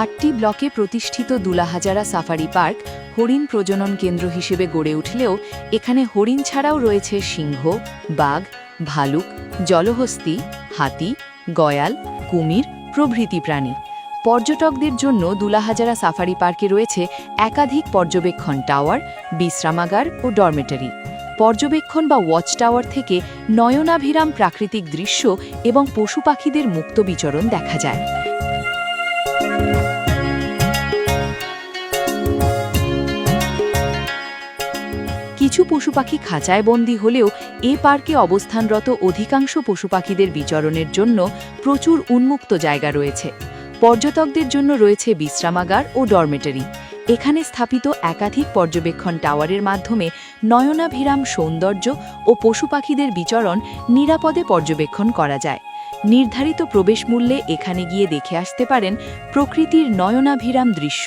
আটটি ব্লকে প্রতিষ্ঠিত দুলাহাজারা সাফারি পার্ক হরিণ প্রজনন কেন্দ্র হিসেবে গড়ে উঠলেও এখানে হরিণ ছাড়াও রয়েছে সিংহ, বাঘ, ভালুক, জলহস্তি, হাতি, গয়াল, কুমির প্রভৃতি প্রাণী। পর্যটকদের জন্য দুলাহাজারা সাফারি পার্কে রয়েছে একাধিক পর্যবেক্ষণ টাওয়ার, বিশ্রামাগার ও ডরমেটারি। পর্যবেক্ষণ বা ওয়াচ টাওয়ার থেকে নয়নাভিরাম প্রাকৃতিক দৃশ্য এবং পশু পাখিদের মুক্ত বিচরণ দেখা যায়। কিছু পশু পাখি খাঁচায় বন্দী হলেও এ পার্কে অবস্থানরত অধিকাংশ পশু পাখিদের বিচরণের জন্য প্রচুর উন্মুক্ত জায়গা রয়েছে। পর্যটকদের জন্য রয়েছে বিশ্রামাগার ও ডরমেটারি। এখানে স্থাপিত একাধিক পর্যবেক্ষণ টাওয়ারের মাধ্যমে নয়নাভিরাম সৌন্দর্য ও পশু পাখিদের বিচরণ নিরাপদে পর্যবেক্ষণ করা যায়। নির্ধারিত প্রবেশ মূল্যে এখানে গিয়ে দেখে আসতে পারেন প্রকৃতির নয়নাভিরাম দৃশ্য।